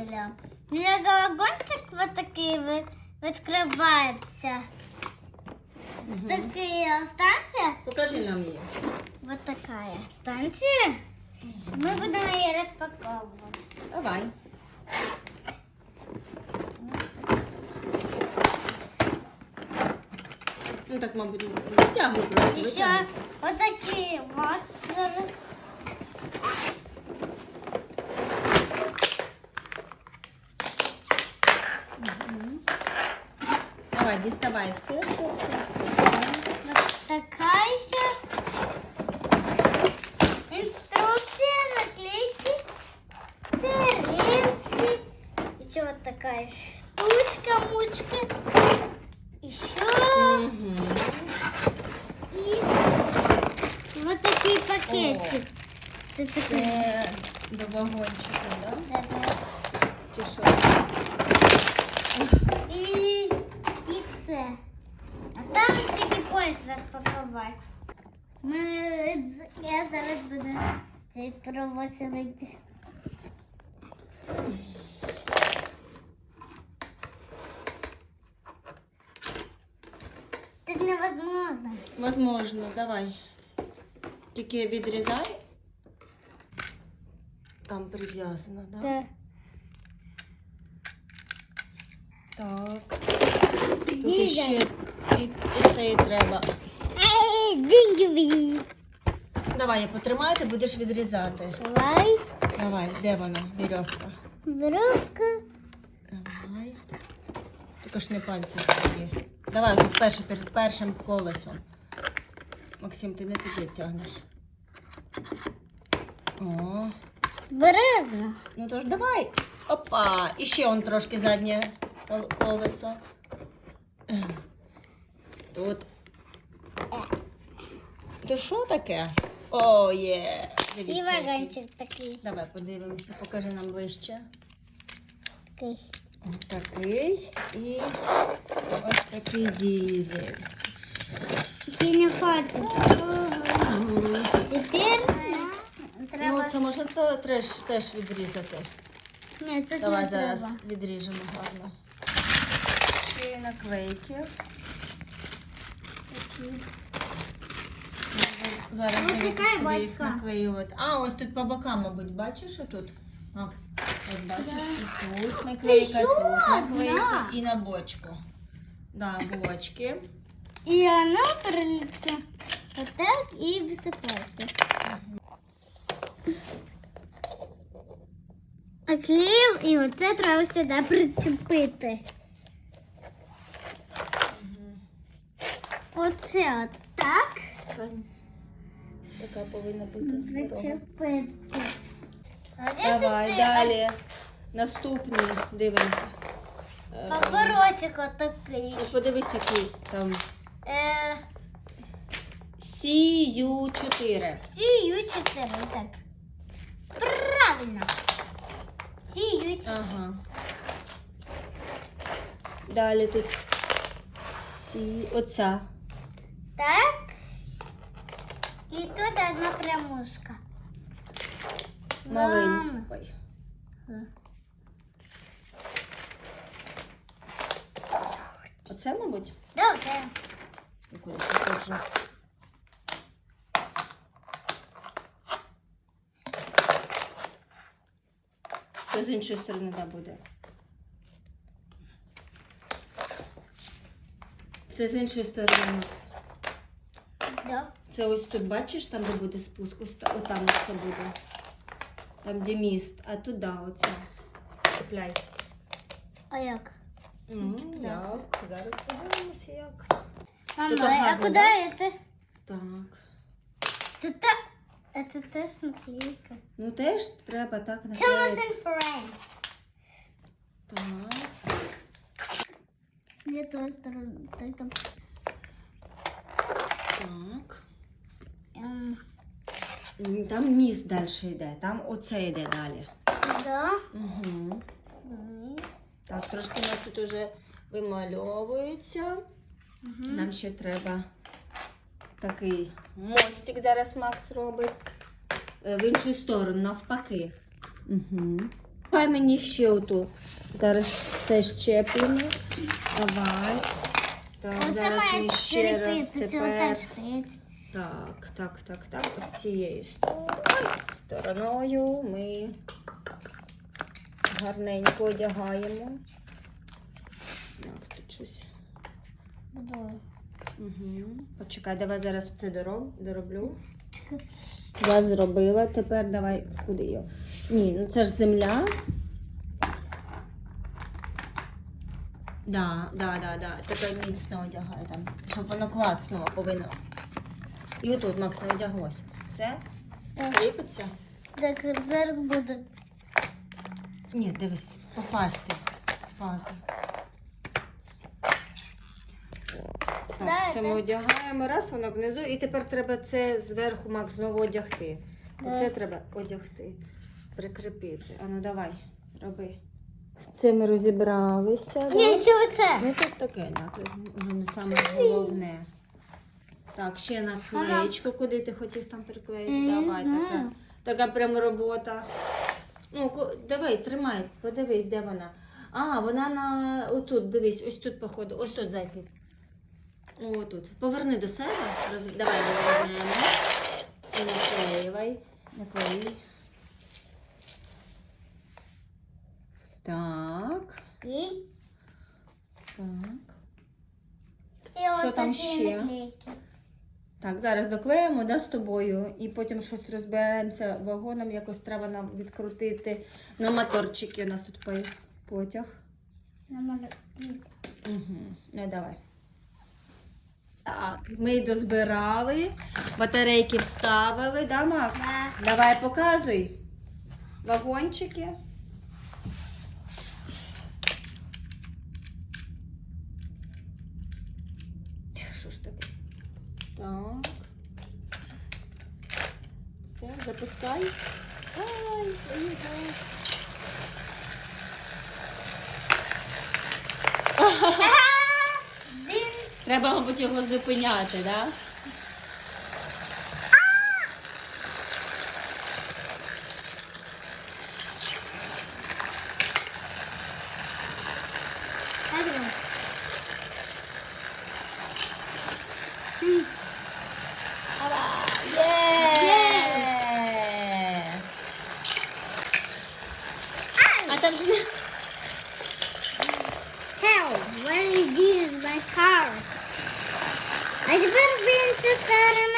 пастелем. У меня головончик вот такие вы- открывается. Такие станция. Покажи нам її. Вот такая станция. Мы будем ее распаковывать. Давай. Ну так, мабуть, витягуй просто. Еще вот такие вот. Зараз. Давай, діставай все, все, все, все. Вот такая еще. Инструкция, наклейки, рельсы. Еще вот такая штучка, мучка. Еще Мгм. и вот такие пакетики. Це такі. Це до вагончика, да? Да-да. Чи що? І, і тільки поїзд розпакувати. Ми, я зараз буду цей провозити. Тут невозможно. Возможно, давай. Тільки відрізай. Там прив'язано, да? Да. Так. Тут Дізель. ще і, і це і треба. Ай. Давай, я потримаю, ти будеш відрізати. Давай, Давай, де вона, вірьовка? веревка. Давай. Тільки ж не пальці свої. Давай, тут перше, перед першим колесом. Максим, ти не туди тягнеш. О. Березно. Ну тож давай. Опа. І ще он трошки заднє колесо. Тут. То що таке? О, є. Дивіться, І який. вагончик такий. Давай подивимося, покажи нам ближче. такий. Такий і ось такий дізель. Ти не хочеш. Тепер Ну, треба. це можна теж відрізати. Ні, тут Давай не зараз треба. відріжемо гарно. Ще й наклейки. Зараз така куди їх наклеювати. А, ось тут по бокам, мабуть, бачиш отут? Макс, ось бачиш, і тут наклейка, тут наклейка і на бочку. Да, бочки. І вона прилітає отак і висипається. Оклеїв і оце треба сюди причепити. Оце отак така повинна бути дорога. причепити. А де Давай, далі. Наступний, дивимося. Е, Поворотик отакий. ну, Подивись, який там. Е, CU4. Сію 4 так. Правильно. Сію 4. Ага. Далі тут Сі... Оця. Так. І тут одна прямушка. Малень. Мам. Ой. Оце, мабуть? Да, оце. Я Кудись відходжу. Це з іншої сторони да, буде. Це з іншої сторони, Макс. Да. Це ось тут, бачиш, там, де буде спуск, ось та- отам це буде. Там, де міст, а туди оце. Чіпляй. А як? Ну, як? Зараз подивимося, як. Мама, Тут а гарно, куди да? це? Так. Це та... Це теж наклейка. Ну теж треба так Thomas наклеїти. and Friends. Так. Де тої сторони? Так, там. Так. Ем, Там міст далі йде, там оце йде далі. Да. Угу. Так, трошки у нас тут вже вимальовується. Мгм. Нам ще треба такий мостик зараз Макс робить. Е, В іншу сторону, навпаки. Угу. Давай мені ще оту. Зараз все щеплено. Давай. Так, Оце зараз має ми ще раз тепер. отак стоїть. Так, так, так, так. Ось цією стороною- стороною ми гарненько одягаємо. Макс, тут щось. Буду. Угу. Почекай, давай зараз це дороб, дороблю. Я зробила, тепер давай куди його? Ні, ну це ж земля. Да, да, да, да. Тепер міцно одягай там, щоб воно клацнуло повинно. І отут, Макс, не одяглося. Все? Так. Кріпиться? Так, зараз буду. Ні, дивись, попасти. Паза. Так, це ми одягаємо раз, воно внизу, і тепер треба це зверху, Макс, знову одягти. Оце треба одягти, прикріпити. Ану, давай, роби. З цим розібралися. Ні, що це? Ну тут таке, да, вже не саме головне. Так, ще наклеєчку, куди ти хотів там приклеїти. Давай, така, така прям робота. Ну, давай, тримай, подивись, де вона. А, вона на отут, дивись, ось тут, походу, ось тут зайки. О, тут. Поверни до себе. Роз... Давай розвернемо. І наклеювай. Наклеюй. Так. І? Так. І Що от там ще? Так, зараз доклеїмо да, з тобою і потім щось розберемося вагоном, якось треба нам відкрутити на моторчики. У нас тут по- потяг. Угу. Ну давай. Так, ми дозбирали, батарейки вставили, да, Макс? Да. Давай показуй. Вагончики. Що ж таке? Так. Все, запускай. Ай, поїхали. Треба, мабуть, його зупиняти, так? Да? there's no... Hell, where is Jesus, my car? I better be interested in